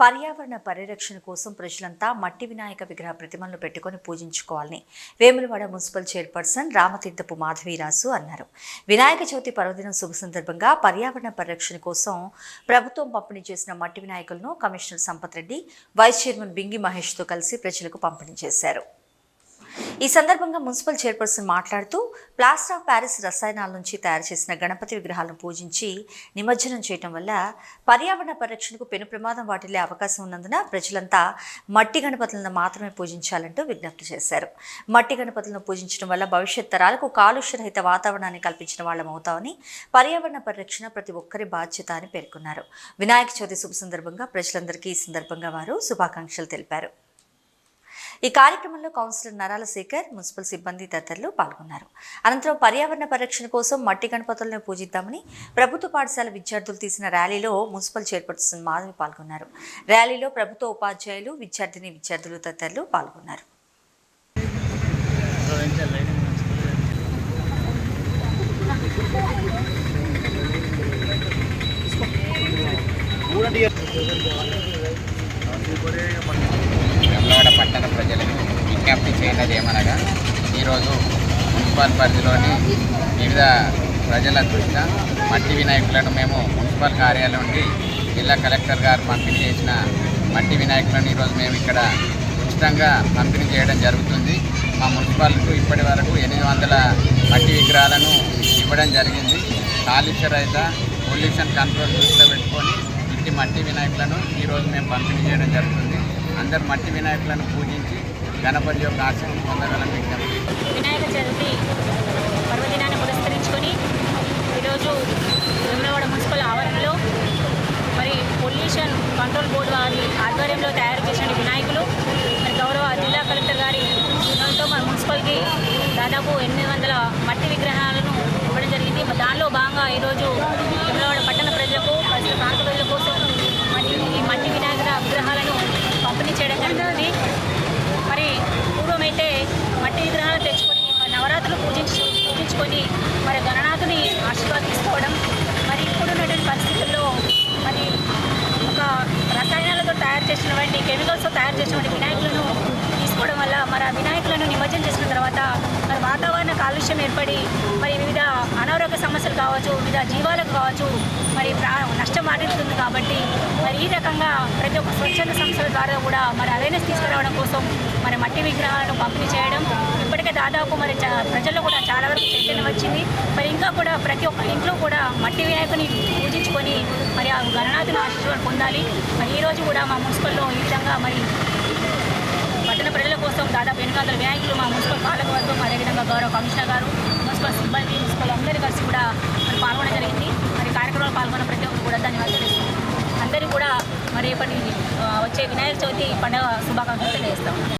పర్యావరణ పరిరక్షణ కోసం ప్రజలంతా మట్టి వినాయక విగ్రహ ప్రతిమలను పెట్టుకొని పూజించుకోవాలని వేములవాడ మున్సిపల్ చైర్పర్సన్ రామతీర్థపు మాధవీరాజు అన్నారు. వినాయక చవితి పర్వదినం శుభ సందర్భంగా పర్యావరణ పరిరక్షణ కోసం ప్రభుత్వం పంపిణీ చేసిన మట్టి వినాయకులను commissioner Sampath Reddy vice chairman Bingi మహేష్తో కలిసి ప్రజలకు పంపిణీ చేశారు. ఈ సందర్భంగా మున్సిపల్ చైర్పర్సన్ మాట్లాడుతూ ప్లాస్టర్ ఆఫ్ ప్యారిస్ రసాయనాల నుంచి తయారు చేసిన గణపతి విగ్రహాలను పూజించి నిమజ్జనం చేయటం వల్ల పర్యావరణ పరిరక్షణకు పెను ప్రమాదం వాటిల్లే అవకాశం ఉన్నందున ప్రజలంతా మట్టి గణపతులను మాత్రమే పూజించాలంటూ విజ్ఞప్తి చేశారు. మట్టి గణపతులను పూజించడం వల్ల భవిష్యత్ తరాలకు కాలుష్యరహిత వాతావరణాన్ని కల్పించిన వాళ్ళం అవుతామని పర్యావరణ పరిరక్షణ ప్రతి ఒక్కరి బాధ్యత అని పేర్కొన్నారు. వినాయక చవితి శుభ సందర్భంగా ప్రజలందరికీ ఈ సందర్భంగా వారు శుభాకాంక్షలు తెలిపారు. ఈ కార్యక్రమంలో కౌన్సిలర్ నరాల శేఖర్ మున్సిపల్ సిబ్బంది తదితరులు పాల్గొన్నారు. అనంతరం పర్యావరణ పరిరక్షణ కోసం మట్టి గణపతులను పూజిద్దామని ప్రభుత్వ పాఠశాల విద్యార్థులు తీసిన ర్యాలీలో మున్సిపల్ చైర్పర్సన్ మాధవి పాల్గొన్నారు. ర్యాలీలో ప్రభుత్వ ఉపాధ్యాయులు విద్యార్థిని విద్యార్థులు తదితరులు పాల్గొన్నారు. వెమ్లవాడ పట్టణ ప్రజలకు విజ్ఞప్తి చేయనది ఏమనగా ఈరోజు మున్సిపల్ పరిధిలోని వివిధ ప్రజల దృష్ట్యా మట్టి వినాయకులను మేము మున్సిపల్ కార్యాలయం నుండి జిల్లా కలెక్టర్ గారు పంపిణీ చేసిన మట్టి వినాయకులను ఈరోజు మేము ఇక్కడ ఉచితంగా పంపిణీ చేయడం జరుగుతుంది. మా మున్సిపాలిటీ ఇప్పటి వరకు ఎనిమిది వందల మట్టి విగ్రహాలను ఇవ్వడం జరిగింది. కాలుష్య రహిత పొల్యూషన్ కంట్రోల్ దృష్టిలో ఇంటి మట్టి వినాయకులను ఈరోజు మేము పంపిణీ చేయడం జరుగుతుంది. అందరు మట్టి వినాయకులను పూజించి గణపతి యొక్క ఆశీస్సులు పొందగలం విజ్ఞప్తి వినాయక చవితి పర్వదినాన్ని పురస్కరించుకొని ఈరోజు వేములవాడ మున్సిపల్ ఆవరణలో మరి పొల్యూషన్ కంట్రోల్ బోర్డు వారి ఆధ్వర్యంలో తయారు చేసిన వినాయకులు మరి గౌరవ జిల్లా కలెక్టర్ గారి దాంతో మన మున్సిపల్కి దాదాపు ఎనిమిది వందల మట్టి విగ్రహాలను ఇవ్వడం జరిగింది. దానిలో భాగంగా ఈరోజు వేములవాడ పట్టణ ప్రజలకు పరిసర ప్రాంత ప్రజల కోసం మరి ఈ మట్టి వినాయకుల విగ్రహాలను పంపిణీ మరి పూర్వమైతే మట్టి విగ్రహాలు తెచ్చుకొని నవరాత్రులు పూజించు పూజించుకొని మరి గణనాథుని ఆశీర్వాదించుకోవడం తీసుకోవడం మరి ఇప్పుడున్నటువంటి పరిస్థితుల్లో మరి ఒక రసాయనాలతో తయారు చేసినటువంటి కెమికల్స్తో తయారు చేసినటువంటి వినాయకులను తీసుకోవడం వల్ల మరి ఆ వినాయకులను నిమజ్జనం చేసిన తర్వాత మరి వాతావరణ కాలుష్యం ఏర్పడి మరి వివిధ అనారోగ్య సమస్యలు కావచ్చు వివిధ జీవాలకు కావచ్చు మరి ప్రా కష్టం వాటిల్లుతుంది కాబట్టి మరి ఈ రకంగా ప్రతి ఒక్క స్వచ్ఛంద సంస్థల ద్వారా కూడా మరి అవేర్నెస్ తీసుకురావడం కోసం మరి మట్టి విగ్రహాలను పంపిణీ చేయడం ఇప్పటికే దాదాపు మరి ప్రజల్లో కూడా చాలా వరకు చైతన్యం వచ్చింది. మరి ఇంకా కూడా ప్రతి ఒక్క ఇంట్లో కూడా మట్టి వినాయకుని పూజించుకొని మరి ఆ గణనాథుని ఆశీర్వాదం పొందాలి. మరి ఈరోజు కూడా మా మున్సిపల్లో ఈ విధంగా మరి పట్టణ ప్రజల కోసం దాదాపు ఎనిమిది వందల వినాయకులు మా మున్సిపల్ పాలకవర్గం అదేవిధంగా గౌరవ కమిషనర్ గారు మున్సిపల్ సిబ్బంది మున్సిపల్ అందరి కలిసి కూడా మరి పాల్గొనడం జరిగింది. పాల్గొన్న ప్రతి ఒక్కరు కూడా ధన్యవాదాలు తెలుస్తున్నాం అందరూ కూడా మరి రేపటి వచ్చే వినాయక చవితి పండుగ శుభాకాంక్షలు తెలియజేస్తాం.